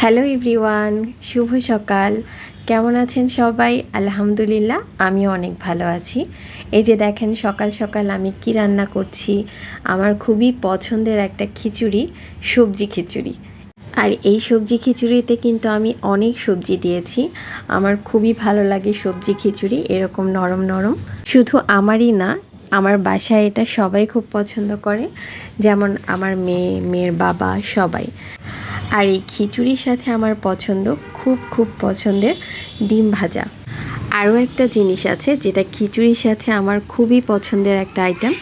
Hello everyone, শুভ সকাল। কেমন আছেন সবাই? আলহামদুলিল্লাহ, আমিও অনেক ভালো আছি। এই যে দেখেন, সকাল সকাল আমি কি রান্না করছি? আমার খুবই পছন্দের একটা খিচুড়ি, সবজি খিচুড়ি। আর এই সবজি খিচুড়িতে কিন্তু আমি অনেক সবজি দিয়েছি। আমার খুবই ভালো লাগে সবজি খিচুড়ি, এরকম নরম নরম। শুধু আমারই না, আমার বাসায় এটা সবাই খুব পছন্দ করে। যেমন আমার মেয়ে, মেয়ের বাবা, সবাই। আর এই খিচুড়ির সাথে আমার পছন্দ, খুব খুব পছন্দের ডিম ভাজা। আরও একটা জিনিস আছে যেটা খিচুড়ির সাথে আমার খুবই পছন্দের একটা আইটেম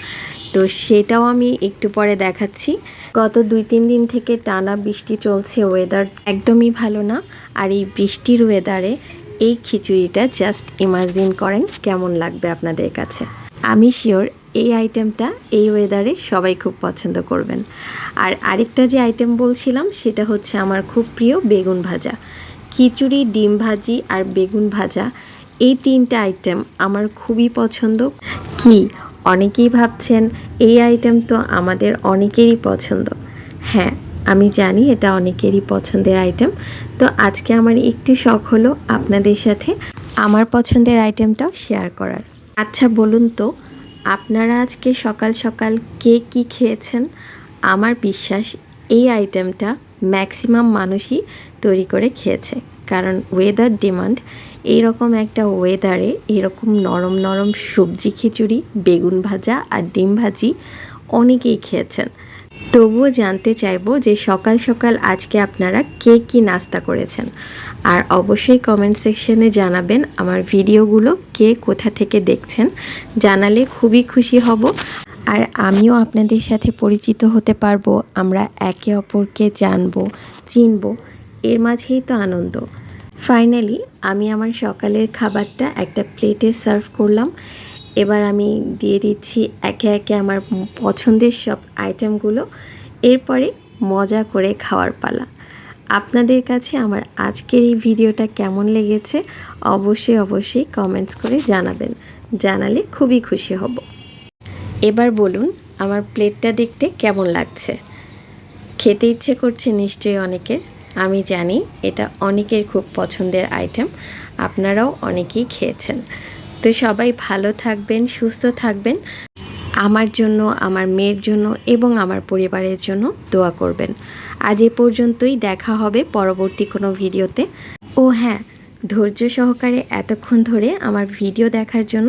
তো সেটাও আমি একটু পরে দেখাচ্ছি। গত দুই তিন দিন থেকে টানা বৃষ্টি চলছে ওয়েদার একদমই ভালো না। আর এই বৃষ্টির ওয়েদারে এই খিচুড়িটা জাস্ট ইমাজিন করেন, কেমন লাগবে আপনাদের কাছে? আমি শিওর এই আইটেমটা এই ওয়েদারে সবাই খুব পছন্দ করবেন। আর আরেকটা যে আইটেম বলছিলাম, সেটা হচ্ছে আমার খুব প্রিয় বেগুন ভাজা। খিচুড়ি, ডিম ভাজি আর বেগুন ভাজা, এই তিনটা আইটেম আমার খুবই পছন্দ। কি? অনেকেই ভাবছেন এই আইটেম তো আমাদের অনেকেরই পছন্দ। হ্যাঁ আমি জানি এটা অনেকেরই পছন্দের আইটেম তো আজকে আমার একটু শখ হলো আপনাদের সাথে আমার পছন্দের আইটেমটাও শেয়ার করার। আচ্ছা বলুন তো, আপনারা আজকে সকাল সকাল কে কি খেয়েছেন? আমার বিশ্বাস, এই আইটেমটা ম্যাক্সিমাম মানুষই তৈরি করে খেয়েছে। কারণ ওয়েদার ডিমান্ড এইরকম একটা ওয়েদারে এরকম নরম নরম সবজি খিচুড়ি, বেগুন ভাজা আর ডিম ভাজি অনেকেই খেয়েছেন। তবুও জানতে চাইব যে সকাল সকাল আজকে আপনারা কে কি নাস্তা করেছেন। আর অবশ্যই কমেন্ট সেকশনে জানাবেন আমার ভিডিওগুলো কে কোথা থেকে দেখছেন। জানালে খুবই খুশি হব। আর আমিও আপনাদের সাথে পরিচিত হতে পারব, আমরা একে অপরকে জানব, চিনবো, এর মাঝেই তো আনন্দ। ফাইনালি আমি আমার সকালের খাবারটা একটা প্লেটে সার্ভ করলাম। এবার আমি দিয়ে দিচ্ছি একে একে আমার পছন্দের সব আইটেমগুলো এরপরে মজা করে খাওয়ার পালা। আপনাদের কাছে আমার আজকের এই ভিডিওটা কেমন লেগেছে অবশ্যই অবশ্যই কমেন্টস করে জানাবেন। জানালে খুবই খুশি হব। এবার বলুন, আমার প্লেটটা দেখতে কেমন লাগছে? খেতে ইচ্ছে করছে নিশ্চয়ই অনেকের। আমি জানি এটা অনেকের খুব পছন্দের আইটেম আপনারাও অনেকেই খেয়েছেন। তো সবাই ভালো থাকবেন, সুস্থ থাকবেন। আমার জন্য, আমার মেয়ের জন্য এবং আমার পরিবারের জন্য দোয়া করবেন। আজ এ পর্যন্তই, দেখা হবে পরবর্তী কোনো ভিডিওতে। ও হ্যাঁ ধৈর্য সহকারে এতক্ষণ ধরে আমার ভিডিও দেখার জন্য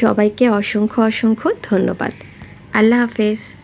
সবাইকে অসংখ্য অসংখ্য ধন্যবাদ। আল্লাহ হাফেজ।